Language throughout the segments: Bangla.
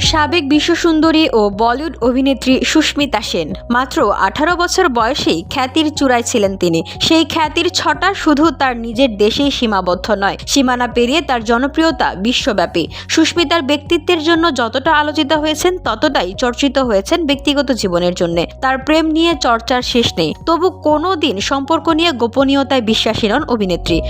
সাবেক বিশ্বসুন্দরী ও বলিউড অভিনেত্রী সুস্মিতা সেন। মাত্র আঠারো বছর বয়সেই খ্যাতির চূড়ায় ছিলেন তিনি। সেই খ্যাতির ছটা শুধু তার নিজের দেশেই সীমাবদ্ধ নয়, সীমানা পেরিয়ে তার জনপ্রিয়তা বিশ্বব্যাপী। সুস্মিতার ব্যক্তিত্বের জন্য যতটা আলোচিত হয়েছেন, ততটাই চর্চিত হয়েছেন ব্যক্তিগত জীবনের জন্য। তার প্রেম নিয়ে চর্চার শেষ নেই, তবু কোনো দিন সম্পর্ক নিয়ে গোপনীয়তায় বিশ্বাসী নন অভিনেত্রী।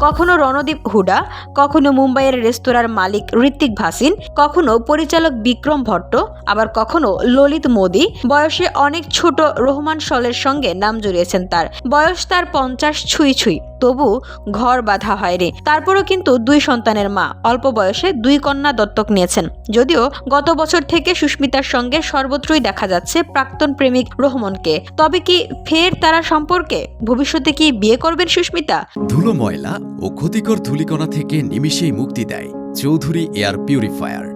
কখনো রণদীপ হুডা কখনো মুম্বাইয়ের রেস্তোরাঁর মালিক ঋত্বিক ভাসিন কখনো পরিচালক বিক্রম ভট্ট আবার কখনো ললিত মোদি। বয়সে অনেক ছোট রহমান সলের সঙ্গে নাম জড়িয়েছেন তার। বয়স তার পঞ্চাশ ছুঁই ছুঁই। তবু ঘর বাঁধা হয়নি। তারপরও কিন্তু দুই সন্তানের মা। অল্প বয়সে দুই কন্যা দত্তক নিয়েছেন। যদিও গত বছর থেকে সুস্মিতার সঙ্গে সর্বত্রই দেখা যাচ্ছে প্রাক্তন প্রেমিক রোহমনকে। তবে কি ফের তারা সম্পর্কে? ভবিষ্যতে কি বিয়ে করবেন সুস্মিতা? ধুলো ময়লা ও ক্ষতিকর ধুলিকণা থেকে নিমিষেই মুক্তি দেয় চৌধুরী এয়ার পিউরিফায়ার।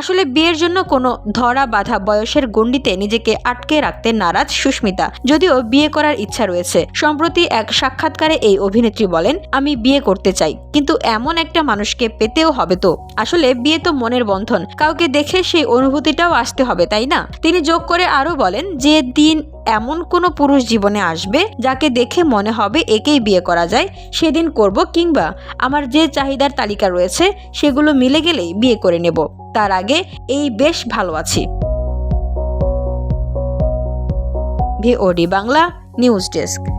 আসলে বিয়ের জন্য কোনো ধরা বাধা বয়সের গণ্ডিতে নিজেকে আটকে রাখতে নারাজ সুস্মিতা, যদিও বিয়ে করার ইচ্ছা রয়েছে। সম্প্রতি এক সাক্ষাৎকারে এই অভিনেত্রী বলেন, আমি বিয়ে করতে চাই, কিন্তু এমন একটা মানুষকে পেতেও হবে তো। আসলে বিয়ে তো মনের বন্ধন, কাউকে দেখে সেই অনুভূতিটাও আসতে হবে, তাই না? তিনি যোগ করে আরও বলেন, যে দিন এমন কোনো পুরুষ জীবনে আসবে যাকে দেখে মনে হবে একেই বিয়ে করা যায়? সেদিন করব কিংবা আমার যে চাহিদার তালিকা রয়েছে, সেগুলো মিলে গেলেই বিয়ে করে নেব। তার আগে এই বেশ ভালো আছি। VOD Bangla news desk.